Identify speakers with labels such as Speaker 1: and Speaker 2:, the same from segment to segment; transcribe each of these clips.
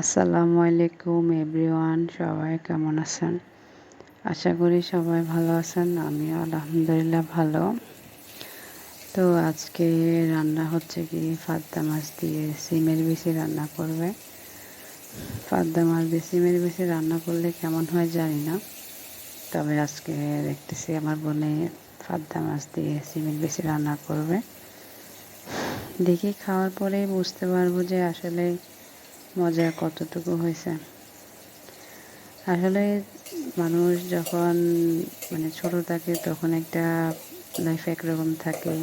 Speaker 1: আসসালামু আলাইকুম এভরিওয়ান, সবাই কেমন আছেন? আশা করি সবাই ভালো আছেন, আমিও আলহামদুলিল্লাহ ভালো। তো আজকে রান্না হচ্ছে কি ফাদ্দা মাছ দিয়ে সিমের বেশি রান্না করবে। ফাদ্দা মাছ দিয়ে সিমের বেশি রান্না করলে কেমন হয় জানি না, তবে আজকে দেখতেছি আমার বোনে ফাদ্দা মাছ দিয়ে সিমের বেশি রান্না করবে। দেখি খাওয়ার পরে বুঝতে পারব যে আসলে মজা কতটুকু হয়েছে? আসলে মানুষ যখন মানে ছোট থাকে তখন একটা লাইফ একরকম থাকে।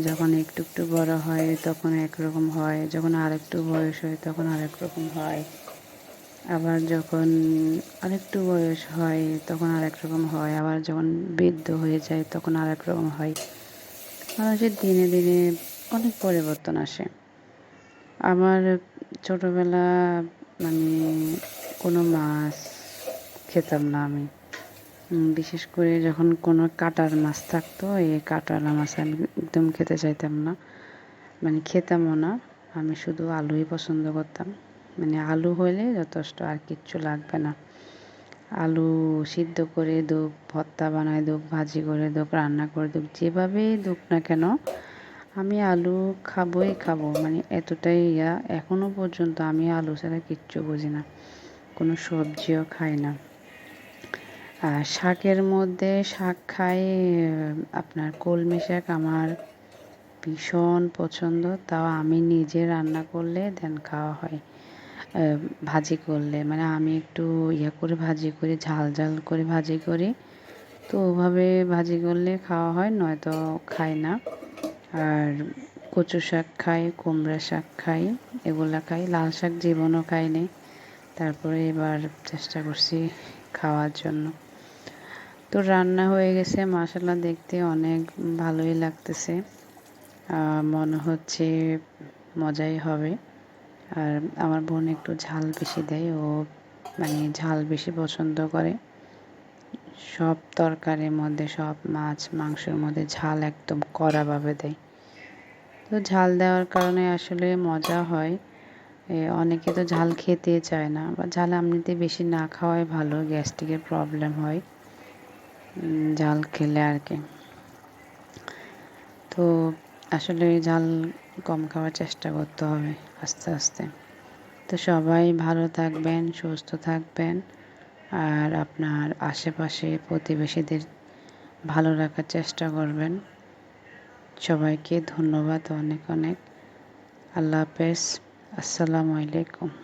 Speaker 1: যখন একটু একটু বড় হয় তখন একরকম হয়, যখন আরেকটু বয়স হয় তখন আরেক রকম হয়। আবার যখন আরেকটু বয়স হয় তখন আরেক রকম হয়, আবার যখন বৃদ্ধ হয়ে যায় তখন আরেক রকম হয়। মানুষের দিনে দিনে অনেক পরিবর্তন আসে। আমার ছোটোবেলা মানে কোনো মাছ খেতাম না আমি। বিশেষ করে যখন কোনো কাটার মাছ থাকতো, এই কাটালা মাছ আমি একদম খেতে চাইতাম না। মানে খেতামও না, আমি শুধু আলুই পছন্দ করতাম। মানে আলু হলে যথেষ্ট আর কিচ্ছু লাগবে না। আলু সিদ্ধ করে দুপ ভর্তা বানায় দুপ ভাজি করে দুপ রান্না করে দুপ যেভাবেই দুপ না কেন আমি আলু খাবই খাব মানে এতটাই ইয়া। এখনও পর্যন্ত আমি আলু ছাড়া কিচ্ছু বুঝি না, কোনো সবজিও খাই না। আর শাকের মধ্যে শাক খাই, আপনার কলমি শাক আমার ভীষণ পছন্দ, তাও আমি নিজে রান্না করলে দেন খাওয়া হয়। ভাজি করলে মানে আমি একটু ইয়ে করে ভাজি করি, ঝাল ঝাল করে ভাজি করি, তো ওভাবে ভাজি করলে খাওয়া হয়, নয়তো খাই না। আর কচু শাক খাই, কুমড়া শাক খাই, এগুলা খাই। লাল শাক জীবনও খাইনি তারপরে এবার চেষ্টা করছি খাওয়ার জন্য। তো রান্না হয়ে গেছে। মশলা দেখতে অনেক ভালোই লাগতেছে। মনে হচ্ছে মজাই হবে। আর আমার বোন একটু ঝাল বেশি দেয়। ও মানে ঝাল বেশি পছন্দ করে। সব তরকারির মধ্যে, সব মাছ, মাংসের মধ্যে ঝাল একদম কড়াভাবে দেয়। তো ঝাল দেওয়ার কারণে আসলে মজা হয়। অনেকে তো ঝাল খেতে চায় না বা ঝাল এমনিতে বেশি না খাওয়াই ভালো, গ্যাস্ট্রিকের প্রবলেম হয়। ঝাল খেলে আর কি। তো আসলে ঝাল কম খাওয়ার চেষ্টা করতে হবে আস্তে আস্তে। তো সবাই ভালো থাকবেন, সুস্থ থাকবেন। আর আপনার আশেপাশে প্রতিবেশীদের ভালো রাখার চেষ্টা করবেন। সবাইকে ধন্যবাদ অনেক অনেক। আল্লাহ হাফেজ। আসসালামু আলাইকুম।